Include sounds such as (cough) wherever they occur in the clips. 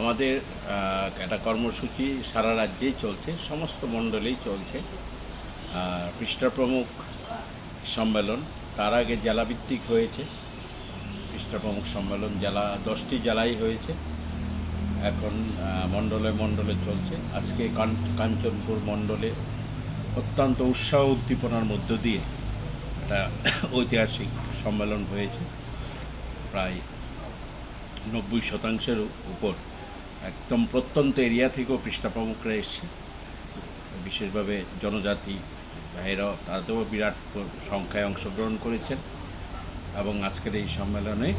আমাদের একটা কর্মসূচি সারা রাজ্যেই চলছে, সমস্ত মণ্ডলেই চলছে। আর পৃষ্ঠা প্রমুখ সম্মেলন, তার আগে জেলাভিত্তিক হয়েছে। পৃষ্ঠা প্রমুখ সম্মেলন জেলা, দশটি জেলায় হয়েছে। এখন মণ্ডলে মণ্ডলে চলছে। আজকে কাঞ্চনপুর মণ্ডলে অত্যন্ত উৎসাহ উদ্দীপনার মধ্য দিয়ে একটা (coughs) ঐতিহাসিক সম্মেলন হয়েছে। প্রায় নব্বই শতাংশের উপর। একদম প্রত্যন্ত এরিয়া থেকেও পৃষ্ঠা প্রমুখরা এসছে। বিশেষভাবে জনজাতি ভাইরাও তাতেও বিরাট সংখ্যায় অংশগ্রহণ করেছেন এবং আজকের এই সম্মেলনে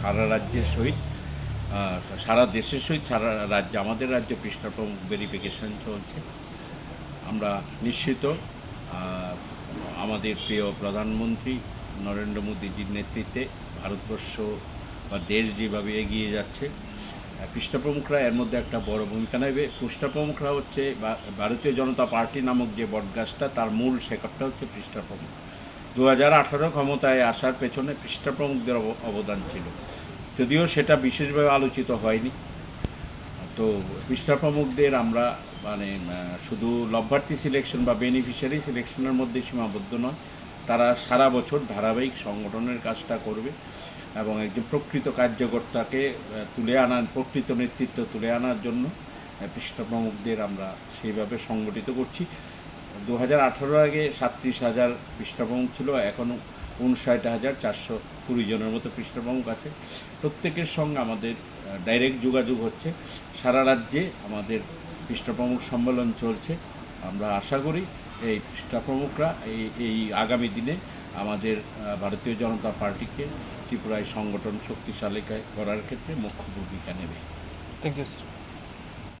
সারা রাজ্যের সহিত সারা দেশের সহিত, সারা রাজ্যে, আমাদের রাজ্যে পৃষ্ঠা প্রমুখ ভেরিফিকেশন চলছে। আমরা নিশ্চিত আমাদের প্রিয় প্রধানমন্ত্রী নরেন্দ্র মোদীজির নেতৃত্বে ভারতবর্ষ বা দেশ যেভাবে এগিয়ে যাচ্ছে আহ, পৃষ্ঠা এর মধ্যে একটা বড় ভূমিকা নেবে। পৃষ্ঠা প্রমুখরা হচ্ছে ভারতীয় জনতা পার্টি নামক যে বটগাছটা তার মূল শেকড়টা হচ্ছে পৃষ্ঠা প্রমুখ দু হাজার আঠারো ক্ষমতায় আসার পেছনে পৃষ্ঠা প্রমুখদের অব- অবদান ছিল। যদিও সেটা বিশেষভাবে আলোচিত হয়নি। তো পৃষ্ঠা প্রমুখদের আমরা মানে শুধু লভ্যার্থী সিলেকশন বা বেনিফিশিয়ারি সিলেকশনের মধ্যে সীমাবদ্ধ নয় তারা সারা বছর ধারাবাহিক সংগঠনের কাজটা করবে। এবং একজন প্রকৃত কার্যকর্তাকে তুলে আনার প্রকৃত নেতৃত্ব তুলে আনার জন্য আহ, পৃষ্ঠা প্রমুখদের আমরা সেইভাবে সংগঠিত করছি। দু হাজার আঠারো আগে সাতত্রিশ হাজার পৃষ্ঠা প্রমুখ ছিল এখন উনষাট হাজার চারশো কুড়ি জনের মতো পৃষ্ঠা প্রমুখ আছে। প্রত্যেকের সঙ্গে আমাদের ডাইরেক্ট যোগাযোগ হচ্ছে। সারা রাজ্যে আমাদের পৃষ্ঠা প্রমুখ সম্মেলন চলছে। আমরা আশা করি এই পৃষ্ঠা প্রমুখরা এই এই আগামী দিনে আমাদের ভারতীয় জনতা পার্টিকে ত্রিপুরায় সংগঠন শক্তিশালী করার ক্ষেত্রে মুখ্য ভূমিকা নেবে। Thank you sir